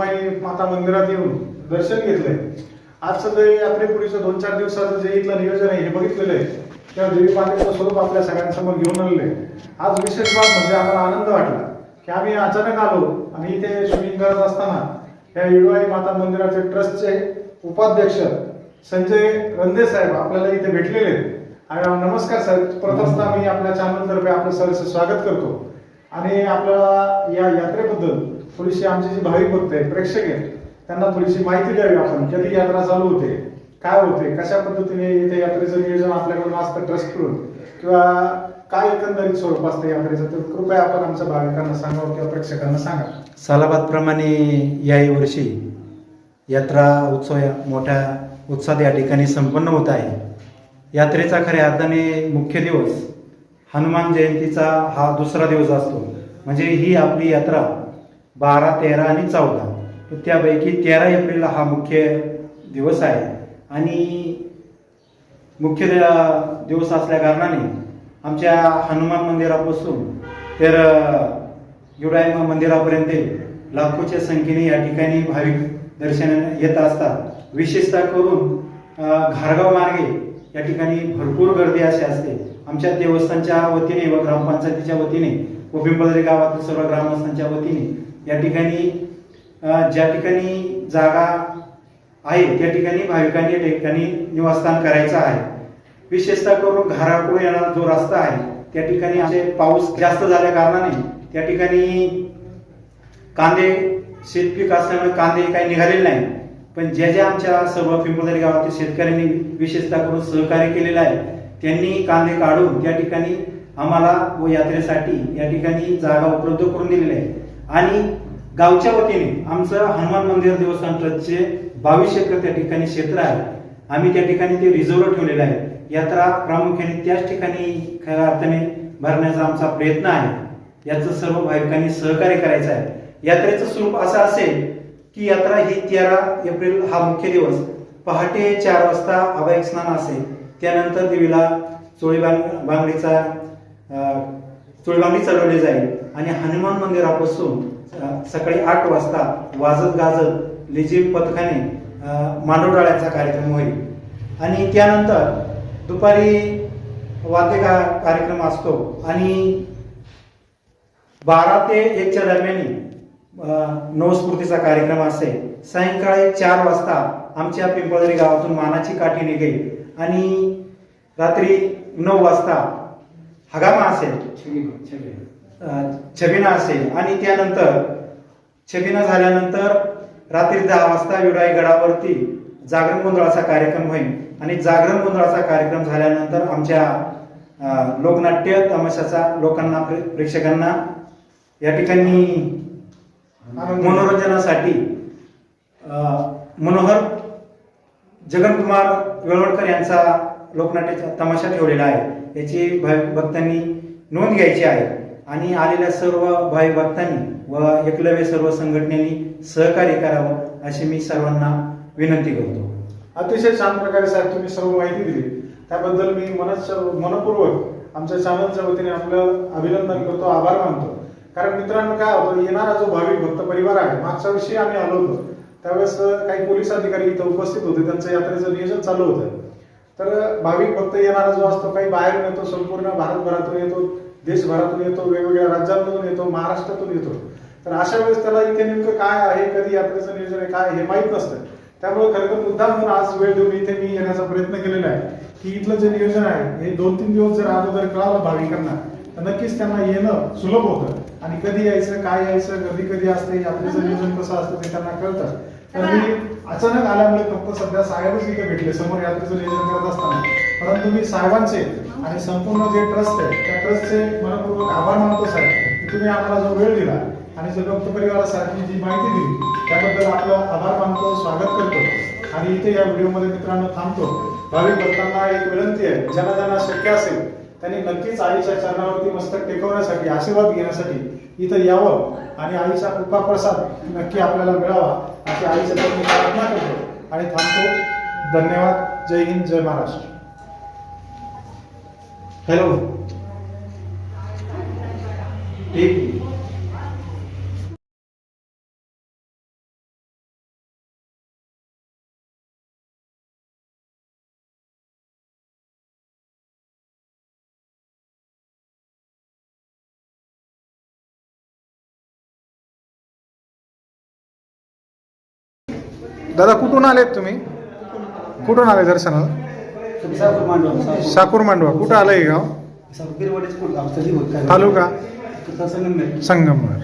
जिजामाई माता मंदिरात येऊन दर्शन घेतलंय. आजचं जे यात्रेपुढीचं दोन चार दिवसाचं जे इथलं नियोजन आहे हे बघितलेलं आहे. त्या देवी मातेचं स्वरूप आपल्या सगळ्यांसमोर घेऊन आलेलं आहे. आज विशेष बाब म्हणजे आम्हाला आनंद वाटला की आम्ही अचानक आलो आणि इथे शूटिंग करत असताना या येळवाई माता मंदिराचे ट्रस्टचे उपाध्यक्ष संजय रंदे साहेब आपल्याला इथे भेटलेले आहेत. आणि नमस्कार सर प्रथमतः मी आपल्या चॅनलतर्फे आपलं सरचं स्वागत करतो. आणि आपल्याला या यात्रेबद्दल थोडीशी आमची जी भाविक भक्त आहेत प्रेक्षक आहेत त्यांना थोडीशी माहिती द्यावी आपण कधी यात्रा चालू होते काय होते कशा पद्धतीने इथे यात्रेचं नियोजन आपल्याकडून असतं ट्रस्टकडून किंवा काय एकंदरीत स्वरूप असतं यात्रेचं तर कृपया आपण आमच्या भाविकांना सांगावं किंवा प्रेक्षकांना सांगा. सालाबादप्रमाणे याही वर्षी यात्रा उत्सव या मोठ्या उत्साहात या ठिकाणी संपन्न होत आहे. यात्रेचा खऱ्या अर्थाने मुख्य दिवस हनुमान जयंतीचा हा दुसरा दिवस असतो. म्हणजे ही आपली यात्रा बारा तेरा आणि चौदा. तर त्यापैकी तेरा एप्रिल हा मुख्य दिवस आहे. आणि मुख्य दिवस असल्या कारणाने आमच्या हनुमान मंदिरापासून तर युडाय मंदिरापर्यंत लाखोच्या संख्येने या ठिकाणी भाविक दर्शन येत असतात. विशेषतः करून घारगाव मार्गे या ठिकाणी भरपूर गर्दी अशी असते. आमच्या देवस्थानच्या वतीने व ग्रामपंचायतीच्या वतीने व पिंपळदरी गावातील सर्व ग्रामस्थांच्या वतीने या ठिकाणी ज्या ठिकाणी जागा आहे त्या ठिकाणी भाविकांनी या ठिकाणी निवासस्थान करायचं आहे. विशेषतः करून घराकडून येणारा जो रस्ता आहे त्या ठिकाणी असे पाऊस जास्त झाल्या कारणाने त्या ठिकाणी कांदे शेतपीक असल्यामुळे कांदे काही निघालेले नाही पण ज्या ज्या आमच्या सर्व पिंपळदरी गावातील शेतकऱ्यांनी विशेषतः करून सहकार्य केलेलं आहे त्यांनी कांदे काढून त्या ठिकाणी आम्हाला व यात्रेसाठी या ठिकाणी जागा उपलब्ध करून दिलेली आहे. आणि गावच्या वतीने आमचं हनुमान मंदिर देवस्थान ट्रस्टचे बावीस एकर त्या ठिकाणी क्षेत्र आहे. आम्ही त्या ठिकाणी ते रिझर्व ठेवलेलं आहे यात्रा प्रामुख्याने त्याच ठिकाणी खऱ्या अर्थाने भरण्याचा आमचा प्रयत्न आहे. याचं सर्व भाविकांनी सहकार्य करायचं आहे. यात्रेचं स्वरूप असं असेल की यात्रा ही तेरा एप्रिल हा मुख्य दिवस. पहाटे चार वाजता अभय स्नान असेल. त्यानंतर देवीला चोळी बांग बांगडीचा चुळबांगी चोळी चालवली जाईल. आणि हनुमान मंदिरापासून सकाळी आठ वाजता वाजत गाजत लेझिम पथकाने मांडवडाळ्याचा कार्यक्रम होईल. आणि त्यानंतर दुपारी वाद्य का- कार्यक्रम असतो. आणि बारा ते एकच्या दरम्यान नवस्फूर्तीचा कार्यक्रम असेल सायंकाळी चार वाजता आमच्या पिंपळदरी गावातून मानाची काठी निघेल. आणि रात्री नऊ वाजता हगामा असेल छबिना असेल आणि त्यानंतर छबिना झाल्यानंतर रात्री दहा वाजता विडाई गडावरती जागरण गोंधळाचा कार्यक्रम होईल. आणि जागरण गोंधळाचा कार्यक्रम झाल्यानंतर आमच्या लोकनाट्य तमाशाचा लोकांना प्रे- प्रेक्षकांना या ठिकाणी मनोरंजनासाठी मनोहर जगनकुमार वेळवडकर यांचा लोकनाट्याचा तमाशा ठेवलेला आहे. याची भाई भक्तांनी नोंद घ्यायची आहे. आणि आलेल्या सर्व भाई भक्तांनी व एकलव्य सर्व संघटनेनी सहकार्य करावं अशी मी सर्वांना विनंती करतो. अतिशय छान प्रकारे साहेब तुम्ही सर्व माहिती दिली. त्याबद्दल मी मनस मनपूर्वक आमच्या चॅनलच्या वतीने आपलं अभिनंदन करतो आभार मानतो. कारण मित्रांनो काय होतं येणारा जो भाविक भक्त परिवार आहे मागच्या वर्षी आम्ही आलो होतो. त्यावेळेस काही पोलीस अधिकारी इथं उपस्थित होते. त्यांचं यात्रेचं नियोजन चालू होतं. तर भाविक भक्त येणारा जो असतो काही बाहेरून येतो संपूर्ण भारतभरातून येतो देशभरातून येतो वेगवेगळ्या राज्यांमधून येतो महाराष्ट्रातून येतो. तर अशा वेळेस त्याला इथे नेमकं काय आहे कधी यात्रेचं नियोजन आहे काय हे माहीत नसतं. त्यामुळे खरं तर मुद्दा म्हणून आज वेळ देऊन इथे मी येण्याचा प्रयत्न केलेला आहे की इथलं जे नियोजन आहे हे दोन तीन दिवस जर अगोदर कळालं भाविकांना तर नक्कीच त्यांना येणं सुलभ होतं. आणि कधी यायचं काय यायचं कधी कधी असतं यात्रेचं नियोजन कसं असतं ते त्यांना कळतं. तर मी अचानक आल्यामुळे फक्त सध्या साहेबच इथे भेटले. समोर यात्रेचं नियोजन करत असताना. परंतु मी साहेबांचे आणि संपूर्ण जे ट्रस्ट आहे त्या ट्रस्टचे मनपूर्वक आभार मानतो साहेब. की तुम्ही आम्हाला जो वेळ दिला आणि जो भक्त परिवारासाठी जी माहिती दिली त्याबद्दल आपलं आभार मानतो स्वागत करतो. आणि इथे या व्हिडिओमध्ये मित्रांनो थांबतो. भाविक भक्तांना एक विनंती आहे ज्यांना ज्यांना शक्य असेल त्यांनी नक्कीच आईच्या चरणावरती मस्तक टेकवण्यासाठी आशीर्वाद घेण्यासाठी इथं यावं आणि आईचा कृपा प्रसाद नक्की आपल्याला मिळावा अशी आईच्या चरणी प्रार्थना करतो. आणि थांबतो. धन्यवाद. जय हिंद जय महाराष्ट्र. हॅलो. ठीक दादा कुठून आलेत तुम्ही? कुठून आले दर्शनाला? साकूर मांडवा. कुठं आलं हे गाव? तालुका? संगमनेर.